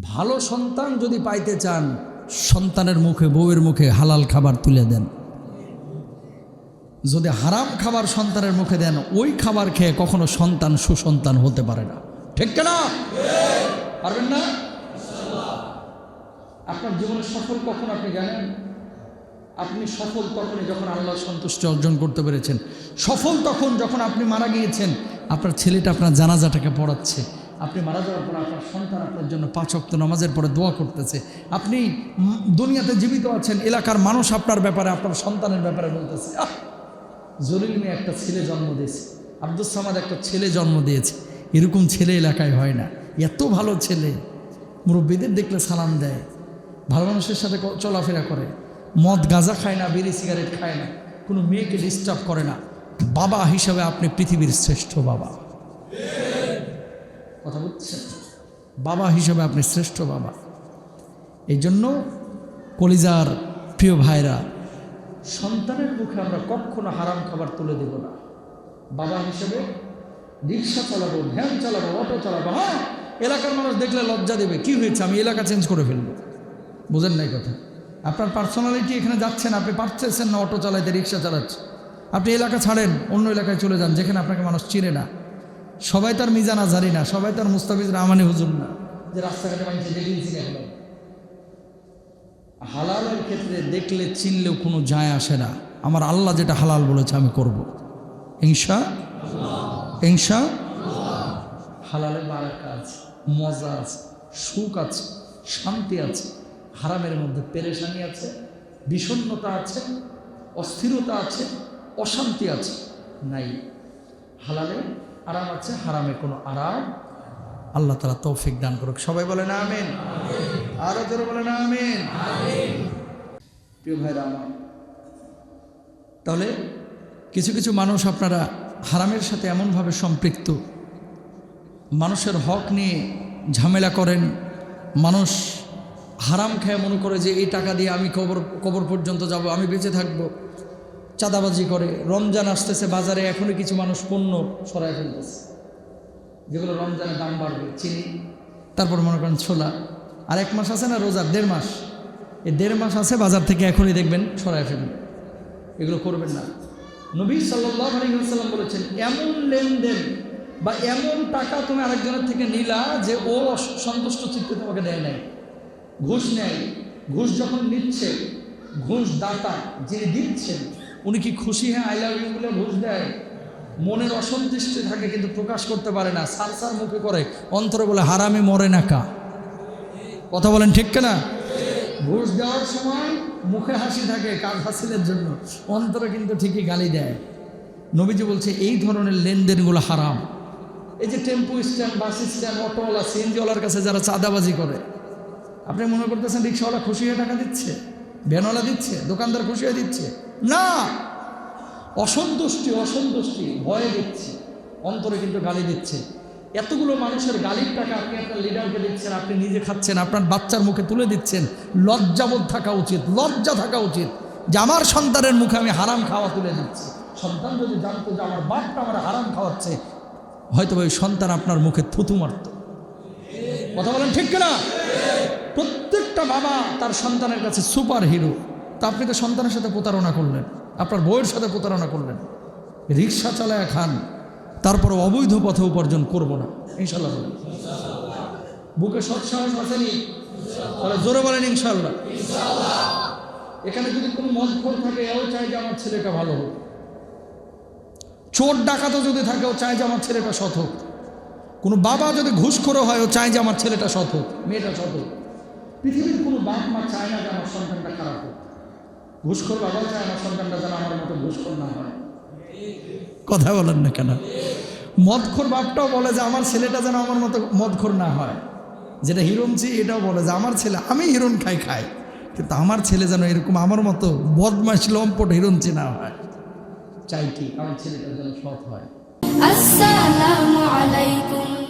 ভালো সন্তান যদি পাইতে চান, সন্তানের মুখে, বউয়ের মুখে হালাল খাবার তুলে দেন। যদি হারাম খাবার সন্তানের মুখে দেন, ওই খাবার খেয়ে কখনো সন্তান সুসন্তান হতে পারে না। ঠিক না? পারবেন না? আপনার জীবনে সফল কখন আপনি জানেন? আপনি সফল তখনই যখন আল্লাহর সন্তুষ্টি অর্জন করতে পেরেছেন। সফল তখন যখন আপনি মারা গিয়েছেন, আপনার ছেলেটা আপনার জানাজাটাকে পড়াচ্ছে। আপনি মারা যাওয়ার পর আপনার সন্তান আপনার জন্য পাঁচ অক্ত নামাজের পরে দোয়া করতেছে। আপনি দুনিয়াতে জীবিত আছেন, এলাকার মানুষ আপনার ব্যাপারে, আপনার সন্তানের ব্যাপারে বলতেছে, আহ জলিল মেয়ে একটা ছেলে জন্ম দিয়েছে। আব্দুল সামাদ একটা ছেলে জন্ম দিয়েছে। এরকম ছেলে এলাকায় হয় না। এত ভালো ছেলে। মুরব্বীদের দেখলে সালাম দেয়। ভালো মানুষের সাথে চলাফেরা করে। মদ, গাঁজা খায় না, বিড়ি, সিগারেট খায় না। কোনো মেয়েকে ডিস্টার্ব করে না। বাবা হিসাবে আপনি পৃথিবীর শ্রেষ্ঠ বাবা। কথা বুঝছেন বাবা হিসাবে আপনি শ্রেষ্ঠ বাবা। এই জন্য কলিজার প্রিয় ভাইরা, সন্তানের মুখে আমরা কখনো হারাম খাবার তুলে দেব না। বাবা হিসেবে রিক্সা চালাবো, ভ্যান চালাবো, অটো চালাবো হ্যাঁ এলাকার মানুষ দেখলে লজ্জা দেবে, কি হয়েছে, আমি এলাকা চেঞ্জ করে ফেলব। বুঝেন নাই কথা? আপনার পার্সোনালিটি এখানে যাচ্ছেন আপনি পারতেছেন না অটো চালাইতে, রিক্সা চালাচ্ছে। আপনি এলাকা ছাড়েন, অন্য এলাকায় চলে যান, যেখানে আপনাকে মানুষ চিনে না। সবাই তার মিজান আজারি না, সবাই তার মুস্তাফিজ রহমানি হুজুর না। যে রাস্তাঘাটে মানুষ ফেলে। হালালের ক্ষেত্রে দেখলে চিনলেও কোনো যায় আসে না। আমার আল্লাহ যেটা হালাল বলেছে আমি করব। হিংসা হিংসা হালালের বারাকা আছে, মজা আছে, সুখ আছে, শান্তি আছে, হারামের মধ্যে পেরেশানি আছে, বিষণ্ণতা আছে, অস্থিরতা আছে, অশান্তি আছে। নাই, হালালে আরাম আছে, হারামে কোনো আরাম আল্লাহ তালা তৌফিক দান করুক। সবাই বলে না আমেন। আরও জোরে বলে না আমেন। প্রিয় তাহলে কিছু কিছু মানুষ আপনারা হারামের সাথে এমনভাবে সম্পৃক্ত। মানুষের হক নিয়ে ঝামেলা করেন। মানুষ হারাম খেয়ে মনে করে যে, এই টাকা দিয়ে আমি কবর কবর পর্যন্ত যাব, আমি বেঁচে থাকব। চাঁদাবাজি করে। রমজান আসতেছে বাজারে, এখনই কিছু মানুষ পণ্য সরাই ফেলতেছে। যেগুলো রমজানের দাম বাড়বে, চিনি, তারপর মনে করেন ছোলা। আর এক মাস আছে না রোজার দেড় মাস। এই দেড় মাস আছে, বাজার থেকে এখনই দেখবেন সরাই ফেলবেন এগুলো করবেন না। নবী আলহিহাল্লাম বলেছেন, এমন লেনদেন বা এমন টাকা তুমি আরেকজনের থেকে নিলা যে ও সন্তুষ্ট চিত্তে তোমাকে দেয় নাই। ঘুষ নেয়। ঘুষ যখন নিচ্ছে, ঘুষ দাতা যিনি দিচ্ছেন উনি কি খুশি? হ্যাঁ আই লাভ ইউ বলে ঘুষ দেয়। মনের অসন্তুষ্টি থাকে কিন্তু প্রকাশ করতে পারে না। সার সার মুখে করে। অন্তরে বলে, হারামে মরে না কা। কথা বলেন ঠিক না ঘুষ দেওয়ার সময় মুখে হাসি থাকে কাজ হাসিলের জন্য। অন্তরে কিন্তু ঠিকই গালি দেয়। নবীজি বলছে, এই ধরনের লেনদেনগুলো হারাম। এই যে টেম্পু স্ট্যান্ড, বাস স্ট্যান্ড অটোওয়ালা সিএনজিওয়ালার কাছে যারা চাঁদাবাজি করে, আপনি মনে করতেছেন রিক্সাওয়ালা খুশি হয়ে টাকা দিচ্ছে? ভ্যানওয়ালা দিচ্ছে? দোকানদার খুশি হয়ে দিচ্ছে? না! অসন্তুষ্টি অসন্তুষ্টি, ভয়ে দিচ্ছে। অন্তরে কিন্তু গালি দিচ্ছে। এতগুলো মানুষের গালির টাকা আপনি আপনার লিডারকে দিচ্ছেন, আপনি নিজে খাচ্ছেন, আপনার বাচ্চার মুখে তুলে দিচ্ছেন। লজ্জাবোধ থাকা উচিত, লজ্জা থাকা উচিত যে আমার সন্তানের মুখে আমি হারাম খাওয়া তুলে দিচ্ছি। সন্তান যদি জানতো যে আমার বাপটা আমার হারাম খাওয়াচ্ছে, হয়তো ওই সন্তান আপনার মুখে থুতু মারত। কথা বলেন ঠিক কিনা? প্রত্যেকটা বাবা তার সন্তানের কাছে সুপার হিরো তা আপনি তো সন্তানের সাথে প্রতারণা করলেন, আপনার বইয়ের সাথে প্রতারণা করলেন। রিক্সা চালায় খান তারপর অবৈধ পথে উপার্জন করব না ইনশাল্লাহ বলেন। বুকে সৎসাহস আসেনি তাহলে জোরে বলেন ইনশাল্লাহ এখানে যদি কোনো মজখর থাকে এও চাই যে আমার ছেলেটা ভালো হোক। চোর ডাকাতও যদি থাকে, ও চায় যে আমার ছেলেটা সৎ হোক। কোনো বাবা যদি ঘুষখোরও হয়, ও চায় যে আমার ছেলেটা সৎ হোক, মেয়েটা সৎ হোক। পৃথিবীর কোনো বাপ মা চায় না যে আমার সন্তানটা খারাপ হোক। ঘুষখোর বাবা চায় আমার সন্তানটা যেন আমার মতো ঘুষখোর না হয়। কথা বলেন না কেন? মদখোর বাপটাও বলে যে আমার ছেলেটা যেন আমার মতো মদখোর না হয়। যেটা হিরণ চি এটাও বলে যে আমার ছেলে আমি হিরণ খাই খাই কিন্তু আমার ছেলে যেন এরকম আমার মতো বদমাস লম্পট হিরণ চি না হয়। চাই কি? আমার ছেলেটা যেন সৎ হয়। আসসালামু আলাইকুম।